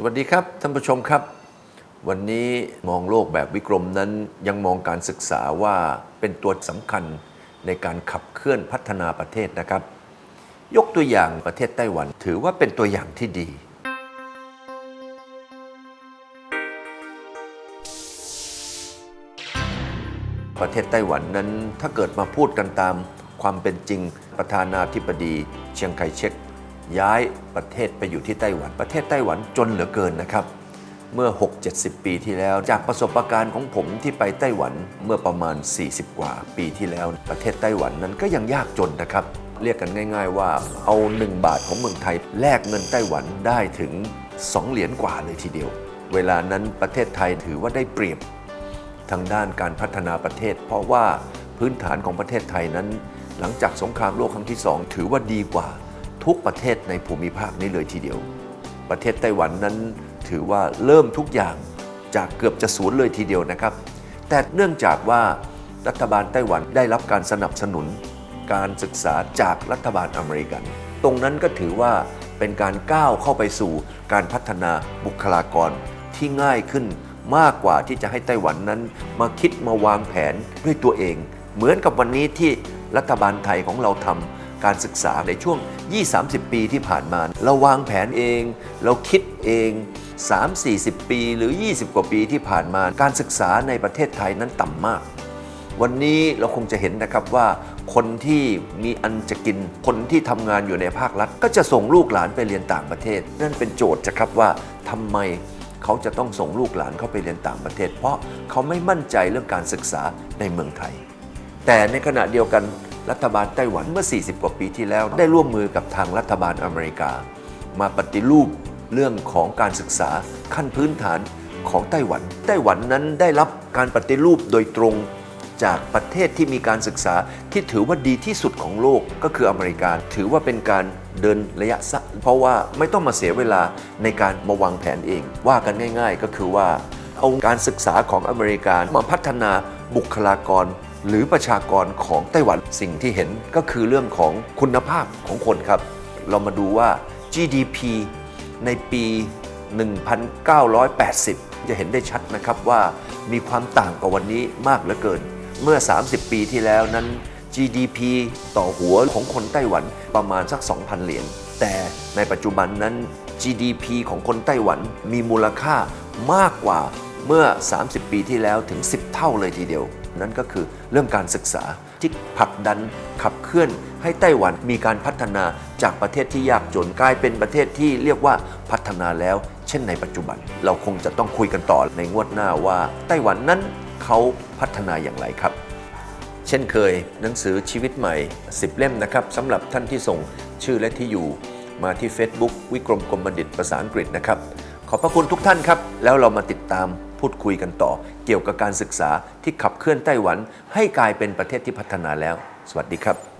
สวัสดีครับท่านผู้ชมครับ วันนี้มองโลกแบบวิกรมนั้นยังมองการศึกษาว่าเป็นตัวสำคัญในการขับเคลื่อนพัฒนาประเทศนะครับ ยกตัวอย่างประเทศไต้หวันถือว่าเป็นตัวอย่างที่ดี ประเทศไต้หวันนั้นถ้าเกิดมาพูดกันตามความเป็นจริงประธานาธิบดีเชียงไคเชก ย้ายประเทศไปอยู่ที่ไต้หวันประเทศไต้หวันจนเหลือเกินนะครับ เมื่อ 6-70 ปีที่แล้ว จากประสบการณ์ของผมที่ไปไต้หวันเมื่อประมาณ 40 กว่าปีที่แล้ว ประเทศไต้หวันนั้นก็ยังยากจนนะครับ เรียกกันง่าย ๆ ว่าเอา 1 บาทของเมืองไทยแลกเงินไต้หวันได้ถึง 2 เหรียญกว่าเลยทีเดียว เวลานั้นประเทศไทยถือว่าได้เปรียบทางด้านการพัฒนาประเทศ เพราะว่าพื้นฐานของประเทศไทยนั้น หลังจากสงครามโลกครั้งที่สองถือว่าดีกว่า ทุกประเทศในภูมิภาคนี้เลยทีเดียว ประเทศไต้หวันนั้นถือว่าเริ่มทุกอย่างจากเกือบจะศูนย์เลยทีเดียวนะครับ แต่เนื่องจากว่ารัฐบาลไต้หวันได้รับการสนับสนุน การศึกษาจากรัฐบาลอเมริกัน ตรงนั้นก็ถือว่าเป็นการก้าวเข้าไปสู่การพัฒนาบุคลากรที่ง่ายขึ้นมากกว่าที่จะให้ไต้หวันนั้น มาคิดมาวางแผนด้วยตัวเอง เหมือนกับวันนี้ที่รัฐบาลไทยของเราทำ การศึกษาในช่วง 20-30 ปีที่ผ่านมา เราวางแผนเอง เราคิดเอง 3-40 ปีหรือ 20 กว่าปีที่ผ่านมา การศึกษาในประเทศไทยนั้นต่ำมาก วันนี้เราคงจะเห็นนะครับว่าคนที่มีอันจะกิน คนที่ทำงานอยู่ในภาครัฐ ก็จะส่งลูกหลานไปเรียนต่างประเทศ นั่นเป็นโจทย์นะครับว่าทำไมเขาจะต้องส่งลูกหลานเข้าไปเรียนต่างประเทศ เพราะเขาไม่มั่นใจเรื่องการศึกษาในเมืองไทย แต่ในขณะเดียวกัน รัฐบาลไต้หวันเมื่อ 40 กว่าปีที่แล้ว ได้ร่วมมือกับทางรัฐบาลอเมริกา มาปฏิรูปเรื่องของการศึกษาขั้นพื้นฐานของไต้หวัน ไต้หวันนั้นได้รับการปฏิรูปโดยตรงจากประเทศที่มีการศึกษาที่ถือว่าดีที่สุดของโลกก็คืออเมริกา ถือว่าเป็นการเดินระยะสั้นเพราะว่าไม่ต้องมาเสียเวลาในการมาวางแผนเอง ว่ากันง่าย ๆ ก็คือว่าเอาการศึกษาของอเมริกามาพัฒนาบุคลากร หรือประชากรของไต้หวันสิ่งที่เห็นก็คือเรื่องของคุณภาพของคนครับ เรามาดูว่า GDP ในปี 1980 จะเห็นได้ชัดนะครับว่ามีความต่างกับวันนี้มากเหลือเกิน เมื่อ 30 ปีที่แล้วนั้น GDP ต่อหัวของคนไต้หวันประมาณสัก 2,000 เหรียญ แต่ในปัจจุบันนั้น GDP ของคนไต้หวันมีมูลค่ามากกว่า เมื่อ 30 ปีที่แล้วถึง 10 เท่าเลยทีเดียว นั่นก็คือเรื่องการศึกษาที่ผลักดันขับเคลื่อนให้ไต้หวันมีการพัฒนาจากประเทศที่ยากจนกลายเป็นประเทศที่เรียกว่าพัฒนาแล้ว เช่นในปัจจุบัน เราคงจะต้องคุยกันต่อในงวดหน้าว่าไต้หวันนั้นเขาพัฒนาอย่างไรครับ เช่นเคยหนังสือชีวิตใหม่ 10 เล่มนะครับสำหรับท่านที่ส่งชื่อและที่อยู่ มาที่ Facebook วิกรมกรมบัณฑิตภาษาอังกฤษนะครับขอบพระคุณทุกท่านครับ แล้วเรามาติดตาม พูดคุยกันต่อ เกี่ยวกับการศึกษาที่ขับเคลื่อนไต้หวันให้กลายเป็นประเทศที่พัฒนาแล้ว สวัสดีครับ